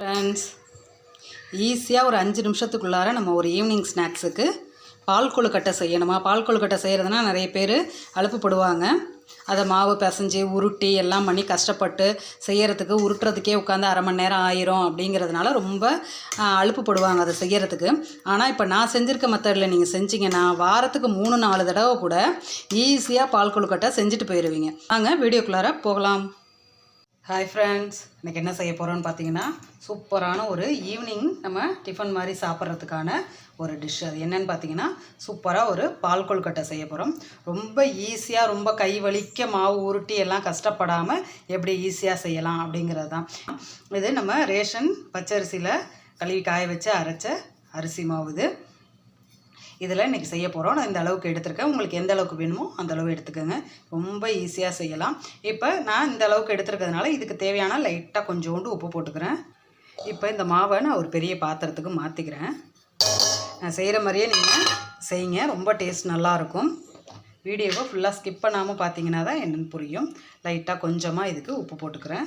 Friends ஈஸியாக ஒரு அஞ்சு நிமிஷத்துக்குள்ளார நம்ம ஒரு ஈவினிங் ஸ்நாக்ஸுக்கு பால் கொழுக்கட்டை செய்யணுமா? பால் கொழுக்கட்டை செய்கிறதுனா நிறைய பேர் அலுப்புப்படுவாங்க. அதை மாவு பிசைஞ்சு உருட்டி எல்லாம் பண்ணி கஷ்டப்பட்டு செய்கிறதுக்கு உருட்டுறதுக்கே உட்காந்து அரை மணி நேரம் ஆயிரும் அப்படிங்கிறதுனால ரொம்ப அலுப்புப்படுவாங்க அதை செய்யறதுக்கு. ஆனால் இப்போ நான் செஞ்சுருக்க மெத்தடில் நீங்கள் செஞ்சீங்கன்னா வாரத்துக்கு மூணு நாலு தடவை கூட ஈஸியாக பால் கொழுக்கட்டை செஞ்சுட்டு போயிடுவீங்க நாங்கள் வீடியோக்குள்ளார போகலாம். ஹாய் ஃப்ரெண்ட்ஸ் இன்றைக்கி என்ன செய்ய போகிறோன்னு பார்த்தீங்கன்னா சூப்பரான ஒரு ஈவினிங் நம்ம டிஃபன் மாதிரி சாப்பிட்றதுக்கான ஒரு டிஷ் அது என்னென்னு பார்த்தீங்கன்னா சூப்பராக ஒரு பால் கொழுக்கட்டை செய்ய போகிறோம் ரொம்ப ஈஸியாக ரொம்ப கை வலிக்க மாவு உருட்டி எல்லாம் கஷ்டப்படாமல் எப்படி ஈஸியாக செய்யலாம் அப்படிங்கிறது தான். இது நம்ம ரேஷன் பச்சரிசியில் கழுவி காய வச்சு அரைச்ச அரிசி மாவு இது. இதில் இன்றைக்கி செய்ய போகிறோம் நான் இந்த அளவுக்கு எடுத்திருக்கேன். உங்களுக்கு எந்த அளவுக்கு வேணுமோ அந்த அளவு எடுத்துக்கோங்க. ரொம்ப ஈஸியாக செய்யலாம். இப்போ நான் இந்த அளவுக்கு எடுத்துருக்கிறதுனால இதுக்கு தேவையான லைட்டாக கொஞ்சோண்டு உப்பு போட்டுக்கிறேன். இப்போ இந்த மாவை நான் ஒரு பெரிய பாத்திரத்துக்கு மாற்றிக்கிறேன் நான் செய்கிற மாதிரியே நீங்கள் செய்யுங்க. ரொம்ப டேஸ்ட் நல்லாயிருக்கும் வீடியோவை ஃபுல்லாக ஸ்கிப் பண்ணாமல் பார்த்தீங்கன்னா தான் என்னென்னு புரியும். லைட்டாக கொஞ்சமாக இதுக்கு உப்பு போட்டுக்கிறேன்.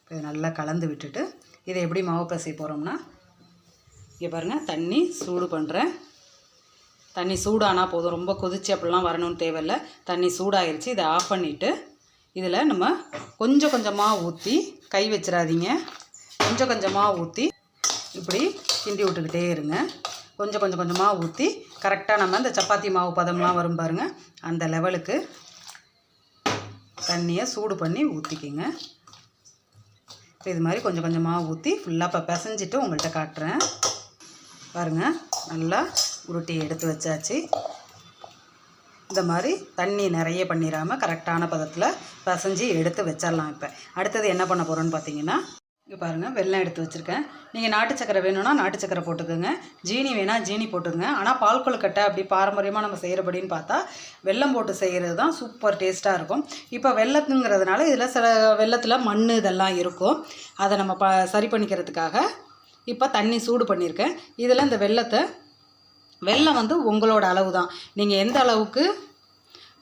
இப்போ நல்லா கலந்து விட்டுட்டு இதை எப்படி மாவு பசை போகிறோம்னா இங்கே பாருங்கள் தண்ணி சூடு பண்ணுறேன் தண்ணி சூடானா போதும். ரொம்ப கொதிச்சு அப்படிலாம் வரணும்னு தேவையில்ல. தண்ணி சூடாயிருச்சு. இதை ஆஃப் பண்ணிவிட்டு இதில் நம்ம கொஞ்சம் கொஞ்சமாக ஊற்றி கை வச்சிடாதீங்க. கொஞ்சம் கொஞ்சமாக ஊற்றி இப்படி கிண்டி விட்டுக்கிட்டே இருங்க. கொஞ்சம் கொஞ்சம் கொஞ்சமாக ஊற்றி கரெக்டாக நம்ம இந்த சப்பாத்தி மாவு பதம்லாம் வரும் பாருங்கள் அந்த லெவலுக்கு தண்ணியை சூடு பண்ணி ஊற்றிக்கிங்க. இப்போ இது மாதிரி கொஞ்சம் கொஞ்சமாக ஊற்றி ஃபுல்லாக இப்போ பிசைஞ்சிட்டு உங்கள்கிட்ட காட்டுறேன். பாருங்க நல்லா உருட்டி எடுத்து வச்சாச்சு. இந்த மாதிரி தண்ணி நிறைய பண்ணிடாமல் கரெக்டான பதத்தில் பசைஞ்சு எடுத்து வச்சிடலாம் இப்போ. அடுத்தது என்ன பண்ண போகிறோன்னு பார்த்தீங்கன்னா இங்கே பாருங்கள் வெள்ளம் எடுத்து வச்சுருக்கேன். நீங்கள் நாட்டு சக்கரை வேணும்னா நாட்டு சக்கரை போட்டுக்கோங்க. ஜீனி வேணால் ஜீனி போட்டுக்கோங்க. ஆனால் பால் கொழுக்கட்டை அப்படி பாரம்பரியமாக நம்ம செய்கிறபடின்னு பார்த்தா வெல்லம் போட்டு செய்கிறது தான் சூப்பர் டேஸ்ட்டாக இருக்கும். இப்போ வெள்ளத்துங்கிறதுனால இதில் சில வெள்ளத்தில் மண் இதெல்லாம் இருக்கும். அதை நம்ம ப சரி பண்ணிக்கிறதுக்காக இப்போ தண்ணி சூடு பண்ணியிருக்கேன். இதில் இந்த வெள்ளத்தை வெல்லம் வந்து உங்களோட அளவு தான் நீங்கள் எந்த அளவுக்கு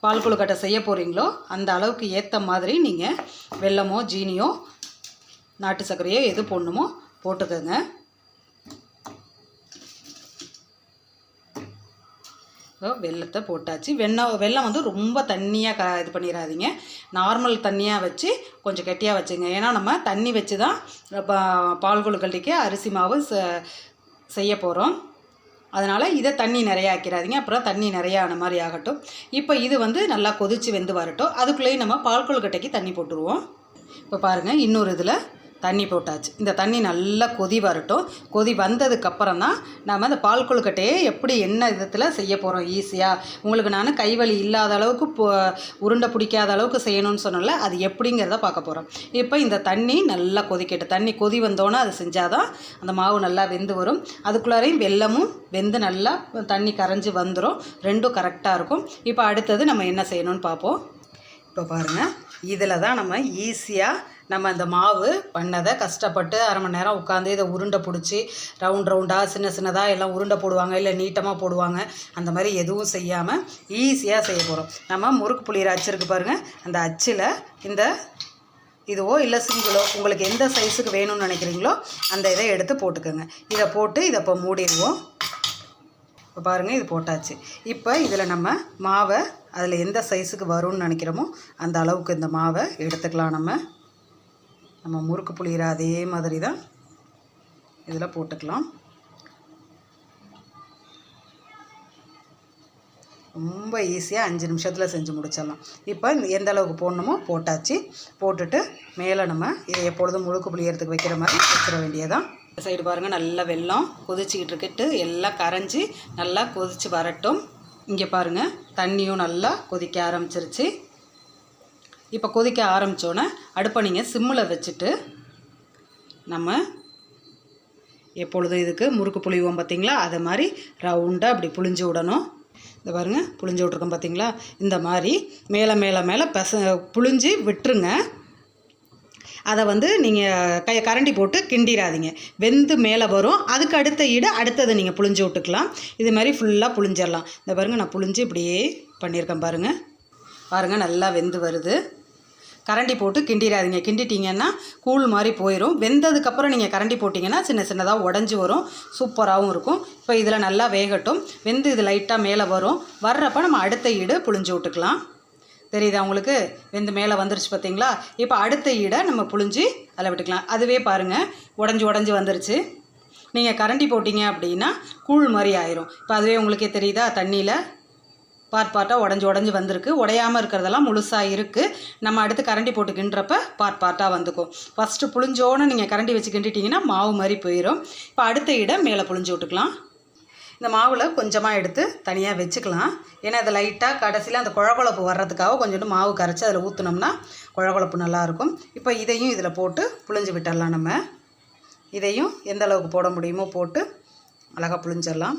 பால் கொழுக்கட்டை செய்ய போகிறீங்களோ அந்த அளவுக்கு ஏற்ற மாதிரி நீங்கள் வெல்லமோ ஜீனியோ நாட்டு சர்க்கரையோ எது போடணுமோ போட்டுக்கோங்க. வெள்ளத்தை போட்டாச்சு. வெண்ணெய் வெல்லம் வந்து ரொம்ப தண்ணியாக க இது பண்ணிடாதீங்க நார்மல் தண்ணியாக வச்சு கொஞ்சம் கெட்டியாக வச்சுங்க. ஏன்னா நம்ம தண்ணி வச்சு தான் பா- பால் கொழுக்கட்டைக்கு அரிசி மாவு செ- செய்ய போகிறோம் அதனால் இதை தண்ணி நிறையா ஆக்கிறாதீங்க. அப்புறம் தண்ணி நிறையா ஆன மாதிரி ஆகட்டும். இப்போ இது வந்து நல்லா கொதித்து வெந்து வரட்டும். அதுக்குள்ளேயும் நம்ம பால் கொழுக்கட்டைக்கு தண்ணி போட்டுருவோம். இப்போ பாருங்கள் இன்னொரு இதில் தண்ணி போட்டாச்சு. இந்த தண்ணி நல்லா கொதி வரட்டும். கொதி வந்ததுக்கப்புறம் தான் நம்ம அந்த பால் கொழுக்கட்டையை எப்படி என்ன விதத்தில் செய்ய போகிறோம் ஈஸியாக உங்களுக்கு நான் கைவலி இல்லாத அளவுக்கு உருண்டை பிடிக்காத அளவுக்கு செய்யணும்னு சொன்னல அது எப்படிங்கிறத பார்க்க போகிறோம் இப்போ இந்த தண்ணி நல்லா கொதிக்கட்டும். தண்ணி கொதி வந்தோன்னே அது செஞ்சால் தான் அந்த மாவு நல்லா வெந்து வரும். அதுக்குள்ளாரையும் வெல்லமும் வெந்து நல்லா தண்ணி கரைஞ்சி வந்துடும் ரெண்டும் கரெக்டாக இருக்கும். இப்போ அடுத்தது நம்ம என்ன செய்யணும்னு பார்ப்போம். இப்போ பாருங்கள் இதில் தான் நம்ம ஈஸியாக நம்ம அந்த மாவு பண்ணதை கஷ்டப்பட்டு அரை மணி நேரம் உட்காந்து இதை உருண்டை பிடிச்சி ரவுண்ட் ரவுண்டாக சின்ன சின்னதாக எல்லாம் உருண்டை போடுவாங்க இல்லை நீட்டமாக போடுவாங்க. அந்த மாதிரி எதுவும் செய்யாமல் ஈஸியாக செய்ய போகிறோம் நம்ம முறுக்கு புளியிற அச்சுருக்கு பாருங்கள் அந்த அச்சில் இந்த இதுவோ இல்லை சிங்கிளோ உங்களுக்கு எந்த சைஸுக்கு வேணும்னு நினைக்கிறீங்களோ அந்த இதை எடுத்து போட்டுக்கோங்க. இதை போட்டு இதை இப்போ மூடிடுவோம். இப்போ பாருங்கள் இது போட்டாச்சு. இப்போ இதில் நம்ம மாவை அதில் எந்த சைஸுக்கு வரும்னு நினைக்கிறோமோ அந்த அளவுக்கு இந்த மாவை எடுத்துக்கலாம் நம்ம. நம்ம முறுக்கு புளியிற அதே மாதிரி தான் இதில் போட்டுக்கலாம். ரொம்ப ஈஸியாக அஞ்சு நிமிஷத்தில் செஞ்சு முடிச்சிடலாம். இப்போ இந்த- எந்த அளவுக்கு போடணுமோ போட்டாச்சு. போட்டுட்டு மேலே நம்ம இதை எப்பொழுதும் முழுக்கு புளியறதுக்கு வைக்கிற மாதிரி வச்சிட வேண்டியதான் இந்த சைடு பாருங்கள் நல்லா வெல்லம் கொதிச்சிக்கிட்டு இருக்கிட்டு எல்லாம் கரைஞ்சி நல்லா கொதிச்சு வரட்டும். இங்கே பாருங்கள் தண்ணியும் நல்லா கொதிக்க ஆரம்பிச்சிருச்சு. இப்போ கொதிக்க ஆரம்பித்தோன்னே அடுப்பை நீங்கள் சிம்மில் வச்சுட்டு நம்ம எப்பொழுதும் இதுக்கு முறுக்கு புளிவோம் பார்த்தீங்களா அதை மாதிரி ரவுண்டாக அப்படி புளிஞ்சு விடணும். இந்த பாருங்க புளிஞ்சு விட்ருக்கோம் பார்த்தீங்களா இந்த மாதிரி மேலே மேலே மேலே பச புளிஞ்சு விட்டுருங்க. அதை வந்து நீங்கள் கை கரண்டி போட்டு கிண்டிடாதீங்க வெந்து மேலே வரும். அதுக்கு அடுத்த ஈடு அடுத்ததை நீங்கள் புளிஞ்சு விட்டுக்கலாம். இது மாதிரி ஃபுல்லாக புளிஞ்சிடலாம் இந்த பாருங்கள் நான் புளிஞ்சு இப்படியே பண்ணியிருக்கேன் பாருங்கள் பாருங்கள் நல்லா வெந்து வருது. கரண்டி போட்டு கிண்டிடாதீங்க கிண்டிட்டிங்கன்னா கூழ் மாதிரி போயிடும் வெந்ததுக்கப்புறம் நீங்கள் கரண்டி போட்டிங்கன்னா சின்ன சின்னதாக உடஞ்சி வரும். சூப்பராகவும் இருக்கும். இப்போ இதில் நல்லா வேகட்டும். வெந்து இது லைட்டாக மேலே வரும். வர்றப்போ நம்ம அடுத்த ஈடு புழிஞ்சு விட்டுக்கலாம். தெரியுதா உங்களுக்கு? வெந்து மேலே வந்துருச்சு பார்த்தீங்களா இப்போ அடுத்த ஈடை நம்ம புழிஞ்சு அதில் விட்டுக்கலாம். அதுவே பாருங்கள் உடஞ்சி உடஞ்சி வந்துருச்சு. நீங்கள் கரண்டி போட்டிங்க அப்படின்னா கூழ் மாதிரி ஆயிரும். இப்போ அதுவே உங்களுக்கே தெரியுதா? தண்ணியில் பார்ட் பார்ட்டாக உடஞ்சி உடஞ்சி வந்திருக்கு. உடையாமல் இருக்கிறதெல்லாம் முழுசாக இருக்குது நம்ம அடுத்து கரண்டி போட்டு கிண்டுறப்ப பார்ட் பார்ட்டாக வந்துக்கும். ஃபஸ்ட்டு புளிஞ்சோன்னு நீங்கள் கரண்டி வச்சு கிண்டிட்டிங்கன்னா மாவு மாதிரி போயிடும் இப்போ அடுத்த இடம் மேலே புளிஞ்சு விட்டுக்கலாம். இந்த மாவில் கொஞ்சமாக எடுத்து தனியாக வச்சுக்கலாம். ஏன்னா அது லைட்டாக கடைசியில் அந்த குழகுழப்பு வர்றதுக்காக கொஞ்சோண்டு மாவு கரைச்சி அதில் ஊற்றினோம்னா குழகுழப்பு நல்லாயிருக்கும் இப்போ இதையும் இதில் போட்டு புளிஞ்சு விட்டுடலாம் நம்ம. இதையும் எந்த அளவுக்கு போட முடியுமோ போட்டு அழகாக புளிஞ்சிடலாம்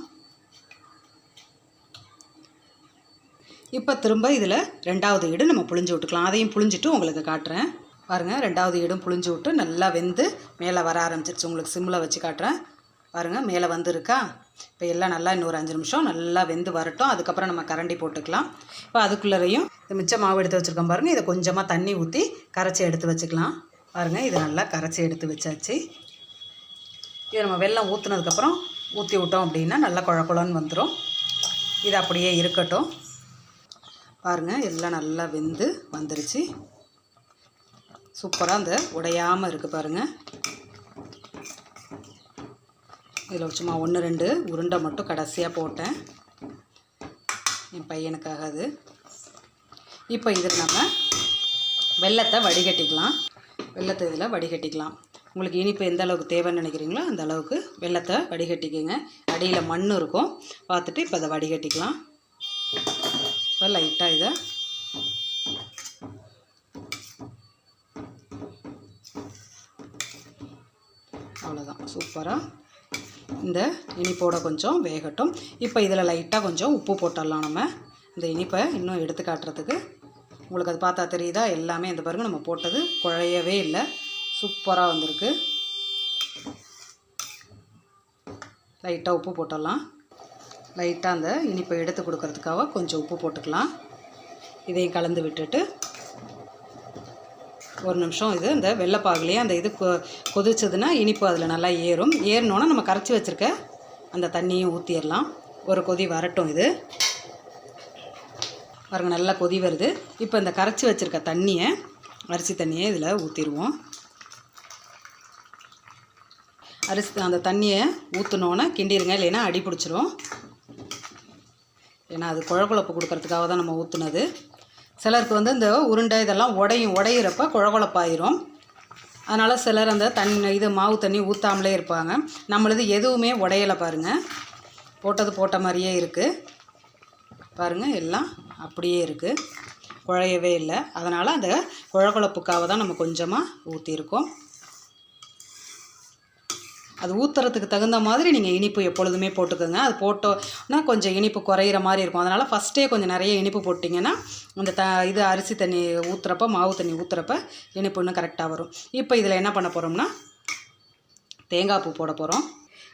இப்போ திரும்ப இதில் ரெண்டாவது ஈடு நம்ம புளிஞ்சு விட்டுக்கலாம். அதையும் புளிஞ்சிட்டு உங்களுக்கு காட்டுறேன். பாருங்கள் ரெண்டாவது ஈடும் புளிஞ்சு விட்டு நல்லா வெந்து மேலே வர ஆரம்பிச்சிருச்சு. உங்களுக்கு சிம்மில் வச்சு காட்டுறேன். பாருங்கள் மேலே வந்துருக்கா? இப்போ எல்லாம் நல்லா இன்னொரு அஞ்சு நிமிஷம் நல்லா வெந்து வரட்டும். அதுக்கப்புறம் நம்ம கரண்டி போட்டுக்கலாம். இப்போ அதுக்குள்ளரையும் இந்த மிச்ச மாவு எடுத்து வச்சுருக்கோம் பாருங்கள் இதை கொஞ்சமாக தண்ணி ஊற்றி கரைச்சி எடுத்து வச்சுக்கலாம். பாருங்கள் இதை நல்லா கரைச்சி எடுத்து வச்சாச்சு. இது நம்ம வெள்ளம் ஊற்றுனதுக்கப்புறம் ஊற்றி விட்டோம் அப்படின்னா நல்லா குழ குழன்னு வந்துடும் இது அப்படியே இருக்கட்டும். பாருங்கள் எல்லாம் நல்லா வெந்து வந்துருச்சு. சூப்பராக அந்த உடையாமல் இருக்குது பாருங்கள் இதில் சும்மா ஒன்று ரெண்டு உருண்டை மட்டும் கடைசியாக போட்டேன். என் பையனுக்காக அது. இப்போ இதில் நம்ம வெள்ளத்தை வடிகட்டிக்கலாம். வெள்ளத்தை இதில் வடிகட்டிக்கலாம். உங்களுக்கு இனிப்பு எந்த அளவுக்கு தேவைன்னு நினைக்கிறீங்களோ அந்த அளவுக்கு வெள்ளத்தை வடிகட்டிக்கோங்க. அடியில் மண் இருக்கும். பார்த்துட்டு இப்போ அதை வடிகட்டிக்கலாம். இப்போ லைட்டாக இதை. அவ்வளோதான் சூப்பராக இந்த இனிப்போட கொஞ்சம் வேகட்டும். இப்போ இதில் லைட்டாக கொஞ்சம் உப்பு போட்டுடலாம் நம்ம. இந்த இனிப்பை இன்னும் எடுத்து காட்டுறதுக்கு. உங்களுக்கு அது பார்த்தா தெரியுதா? எல்லாமே இந்த பாருங்க நம்ம போட்டது குழையவே இல்லை. சூப்பராக வந்திருக்கு. லைட்டாக உப்பு போட்டுடலாம். லைட்டாக அந்த இனிப்பை எடுத்து கொடுக்கறதுக்காக கொஞ்சம் உப்பு போட்டுக்கலாம். இதையும் கலந்து விட்டுட்டு ஒரு நிமிஷம் இது இந்த வெள்ளைப்பாகுலேயே அந்த இது கொ கொதிச்சதுன்னா இனிப்பு அதில் நல்லா ஏறும். ஏறினோன்னா நம்ம கரைச்சி வச்சுருக்க அந்த தண்ணியும் ஊற்றிடலாம் ஒரு கொதி வரட்டும் இது. பாருங்கள் நல்லா கொதி வருது. இப்போ இந்த கரைச்சி வச்சுருக்க தண்ணியை அரிசி தண்ணியை இதில் ஊற்றிடுவோம் அரிசி அந்த தண்ணியை ஊற்றினோன்னே கிண்டிருங்க இல்லைன்னா அடி பிடிச்சிரும். ஏன்னா அது குழகுழப்பு கொடுக்கறதுக்காக தான் நம்ம ஊற்றுனது சிலருக்கு வந்து இந்த உருண்டை இதெல்லாம் உடையும் உடையிறப்ப குழகுழப்பாயிரும். அதனால் சிலர் அந்த தண்ணி இது மாவு தண்ணி ஊற்றாமலே இருப்பாங்க. நம்மளது எதுவுமே உடையலை பாருங்கள் போட்டது போட்ட மாதிரியே இருக்குது பாருங்கள் எல்லாம் அப்படியே இருக்குது குழையவே இல்லை. அதனால் அந்த குழகுழப்புக்காக தான் நம்ம கொஞ்சமாக ஊற்றிருக்கோம் அது ஊற்றுறதுக்கு தகுந்த மாதிரி நீங்கள் இனிப்பு எப்பொழுதுமே போட்டுக்கோங்க. அது போட்டோன்னா கொஞ்சம் இனிப்பு குறையிற மாதிரி இருக்கும். அதனால் ஃபஸ்ட்டே கொஞ்சம் நிறைய இனிப்பு போட்டிங்கன்னா அந்த த இது அரிசி தண்ணி ஊற்றுறப்ப மாவு தண்ணி ஊற்றுறப்ப இனிப்பு இன்னும் கரெக்டாக வரும். இப்போ இதில் என்ன பண்ண போகிறோம்னா தேங்காய் பூ போட போகிறோம்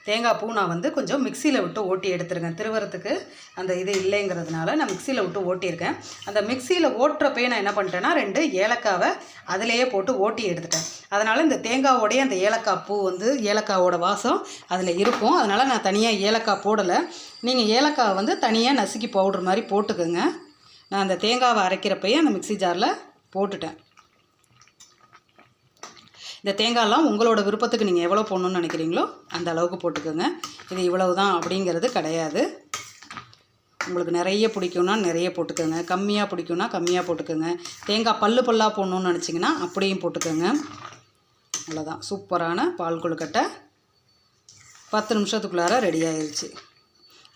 தேங்காய் பூ நான் வந்து கொஞ்சம் மிக்சியில் விட்டு ஓட்டி எடுத்துருக்கேன். திருவரத்துக்கு அந்த இது இல்லைங்கிறதுனால நான் மிக்சியில் விட்டு ஓட்டியிருக்கேன். அந்த மிக்சியில் ஓட்டுறப்பே நான் என்ன பண்ணிட்டேன்னா ரெண்டு ஏலக்காவை அதிலேயே போட்டு ஓட்டி எடுத்துட்டேன். அதனால் இந்த தேங்காவோடைய அந்த ஏலக்காய் பூ வந்து ஏலக்காவோட வாசம் அதில் இருக்கும். அதனால் நான் தனியாக ஏலக்காய் போடலை. நீங்கள் ஏலக்காய் வந்து தனியாக நசுக்கி பவுட்ரு மாதிரி போட்டுக்கோங்க. நான் அந்த தேங்காவை அரைக்கிறப்பையே அந்த மிக்சி ஜாரில் போட்டுட்டேன். இந்த தேங்காயெலாம் உங்களோட விருப்பத்துக்கு நீங்கள் எவ்வளோ போடணுன்னு நினைக்கிறீங்களோ அந்த அளவுக்கு போட்டுக்கோங்க. இது இவ்வளவு தான் அப்படிங்கிறது கிடையாது. உங்களுக்கு நிறைய பிடிக்கும்னா நிறைய போட்டுக்கோங்க. கம்மியாக பிடிக்கும்னா கம்மியாக போட்டுக்கோங்க. தேங்காய் பல்லு பல்லாக போடணுன்னு நினச்சிங்கன்னா அப்படியும் போட்டுக்கோங்க. அவ்வளோதான் சூப்பரான பால் கொழுக்கட்டை. பத்து நிமிஷத்துக்குள்ளார ரெடி ஆயிடுச்சு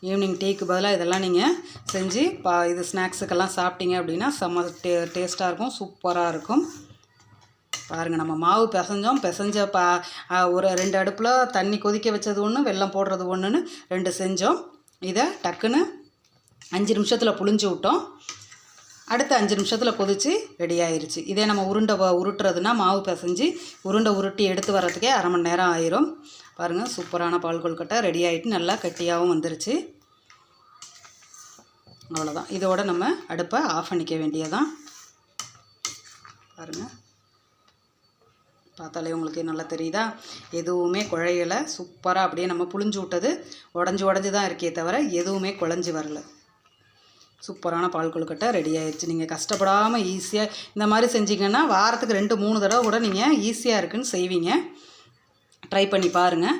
ஈவினிங் டீக்கு பதிலாக இதெல்லாம் நீங்கள் செஞ்சு பா இது ஸ்நாக்ஸுக்கெல்லாம் சாப்பிட்டீங்க அப்படின்னா செம்ம டே டேஸ்ட்டாக இருக்கும் சூப்பராக இருக்கும். பாருங்கள் நம்ம மாவு பிசைஞ்சோம் பிசைஞ்ச பா ஒரு ரெண்டு அடுப்பில் தண்ணி கொதிக்க வச்சது ஒன்று வெள்ளம் போடுறது ஒன்றுன்னு ரெண்டு செஞ்சோம். இதை டக்குன்னு அஞ்சு நிமிஷத்தில் புளிஞ்சு விட்டோம். அடுத்த அஞ்சு நிமிஷத்தில் கொதித்து ரெடி ஆயிடுச்சு இதே நம்ம உருண்டை உருட்டுறதுனா மாவு பிசைஞ்சு உருண்டை உருட்டி எடுத்து வர்றதுக்கே அரை மணி நேரம் ஆயிரும். பாருங்கள் சூப்பரான பால் கொழுக்கட்டை ரெடி ஆகிட்டு நல்லா கட்டியாகவும் வந்துருச்சு. அவ்வளோதான் இதோட நம்ம அடுப்பை ஆஃப் பண்ணிக்க வேண்டியதான் பாருங்கள் பார்த்தாலே உங்களுக்கு நல்லா தெரியுதா? எதுவுமே குழையலை. சூப்பராக அப்படியே நம்ம புளிஞ்சு விட்டது. உடஞ்சி உடஞ்சி தான் இருக்கே தவிர எதுவுமே குழஞ்சி வரல. சூப்பரான பால் கொழுக்கட்டை ரெடி ஆயிடுச்சு. நீங்கள் கஷ்டப்படாமல் ஈஸியாக இந்த மாதிரி செஞ்சீங்கன்னா வாரத்துக்கு ரெண்டு மூணு தடவை கூட நீங்கள் ஈஸியாக இருக்குன்னு செய்வீங்க. ட்ரை பண்ணி பாருங்கள்